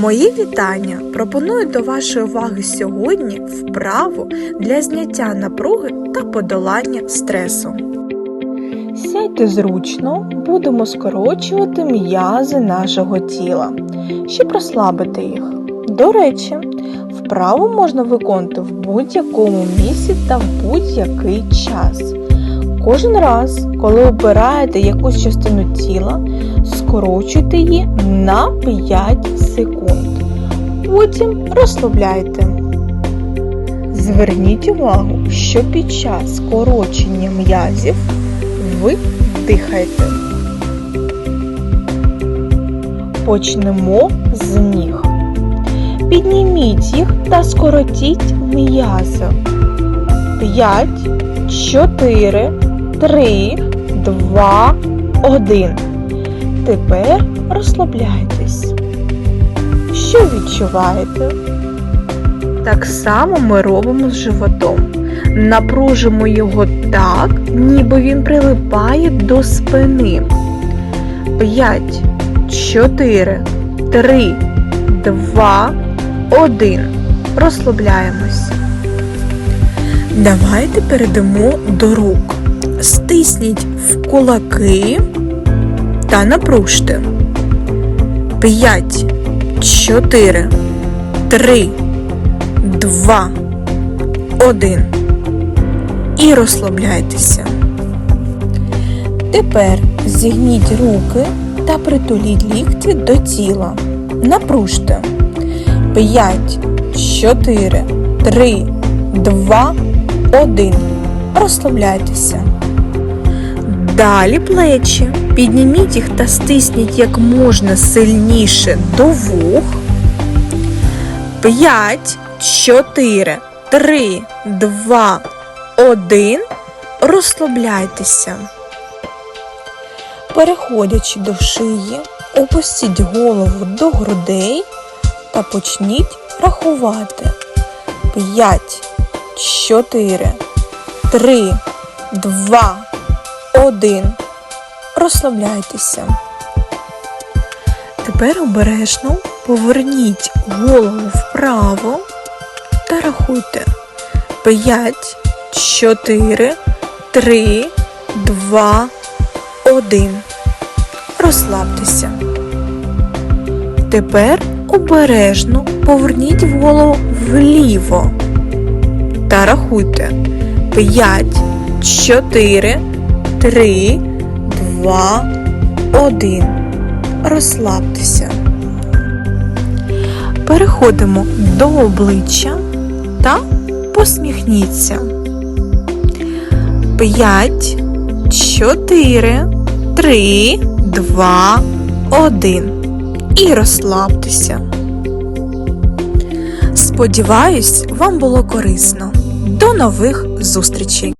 Мої вітання пропоную до вашої уваги сьогодні вправу для зняття напруги та подолання стресу. Сядьте зручно, будемо скорочувати м'язи нашого тіла, щоб розслабити їх. До речі, вправу можна виконувати в будь-якому місці та в будь-який час. Кожен раз, коли обираєте якусь частину тіла, скорочуйте її на 5 секунд. Потім розслабляйте. Зверніть увагу, що під час скорочення м'язів ви дихаєте. Почнемо з ніг. Підніміть їх та скоротіть м'язи. 5, 4, 3, 2, 1. Тепер розслабляйтесь. Що відчуваєте? Так само ми робимо з животом. Напружимо його так, ніби він прилипає до спини. 5, 4, 3, 2, 1. Розслабляємось. Давайте перейдемо до рук. Стисніть в кулаки та напружте. 5, 4, 3, 2, 1. І розслабляйтеся. Тепер зігніть руки та притуліть лікті до тіла. Напружте. 5, 4, 3, 2, 1. Розслабляйтеся. Далі плечі. Підніміть їх та стисніть як можна сильніше до вух. 5, 4, 3, 2, 1. Розслабляйтеся. Переходячи до шиї, опустіть голову до грудей та почніть рахувати. 5, 4, 3, 2, 1. Розслабляйтеся. Тепер обережно поверніть голову вправо та рахуйте. 5, 4, 3, 2, 1. Розслабтеся. Тепер обережно поверніть голову вліво та рахуйте. 5, 4, 3, 2, 1. Розслабтеся. Переходимо до обличчя та посміхніться. 5, 4, 3, 2, 1. І розслабтеся. Сподіваюсь, вам було корисно. До нових зустрічей!